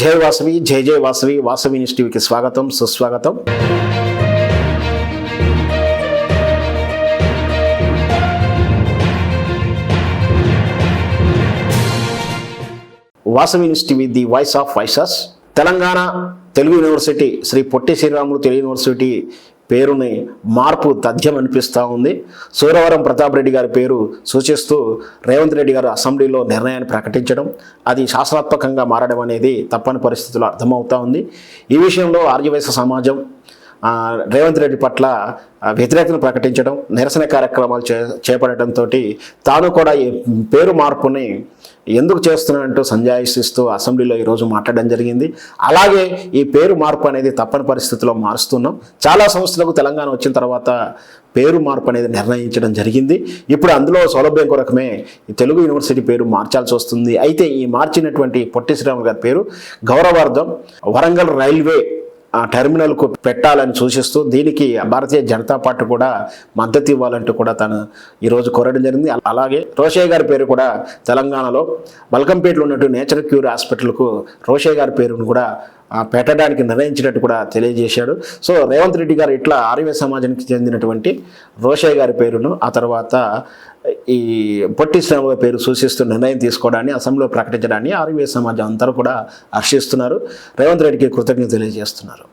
జై వాసవి జై జై వాసవి వాసవి న్యూస్ టీవీకి స్వాగతం సుస్వాగతం. Vasavi news TV the voice of voices. Telangana Telugu university Shri Potti Sriramulu Telugu university పేరుని మార్పు తథ్యం అనిపిస్తూ ఉంది. సూరవరం ప్రతాప్ రెడ్డి గారి పేరు సూచిస్తూ రేవంత్ రెడ్డి గారు అసెంబ్లీలో నిర్ణయాన్ని ప్రకటించడం అది శాస్త్రాత్మకంగా మారడం అనేది తప్పని పరిస్థితుల్లో అర్థమవుతా ఉంది. ఈ విషయంలో ఆర్యవైశ్య సమాజం రేవంత్ రెడ్డి పట్ల వ్యతిరేకతను ప్రకటించడం నిరసన కార్యక్రమాలు చే చేపట్టడంతో తాను కూడా ఈ పేరు మార్పుని ఎందుకు చేస్తున్నానంటూ సంజాయిస్తూ అసెంబ్లీలో ఈరోజు మాట్లాడడం జరిగింది. అలాగే ఈ పేరు మార్పు అనేది తప్పని పరిస్థితిలో మారుస్తున్నాం. చాలా సంస్థలకు తెలంగాణ వచ్చిన తర్వాత పేరు మార్పు అనేది నిర్ణయించడం జరిగింది. ఇప్పుడు అందులో సౌలభ్యం కొరకమే తెలుగు యూనివర్సిటీ పేరు మార్చాల్సి వస్తుంది. అయితే ఈ మార్చినటువంటి పొట్టి శ్రీరాములు గారి పేరు గౌరవార్థం వరంగల్ రైల్వే ఆ టెర్మినల్కు పెట్టాలని సూచిస్తూ దీనికి భారతీయ జనతా పార్టీ కూడా మద్దతు ఇవ్వాలంటూ కూడా తను ఈరోజు కోరడం జరిగింది. అలాగే రోషయ్య గారి పేరు కూడా తెలంగాణలో బల్కంపేటలో ఉన్నట్టు నేచర్ క్యూర్ హాస్పిటల్కు రోషయ్య గారి పేరును కూడా పెట్టడానికి నిర్ణయించినట్టు కూడా తెలియజేశాడు. సో రేవంత్ రెడ్డి గారు ఇట్లా ఆర్యవ సమాజానికి చెందినటువంటి రోషయ్య గారి పేరును ఆ తర్వాత ఈ పొట్టి శ్రీరాముల పేరు సూచిస్తూ నిర్ణయం తీసుకోవడాన్ని అసెంబ్లీలో ప్రకటించడాన్ని ఆర్యవ సమాజం అంతా కూడా హర్షిస్తున్నారు. రేవంత్ రెడ్డికి కృతజ్ఞత తెలియజేస్తున్నారు.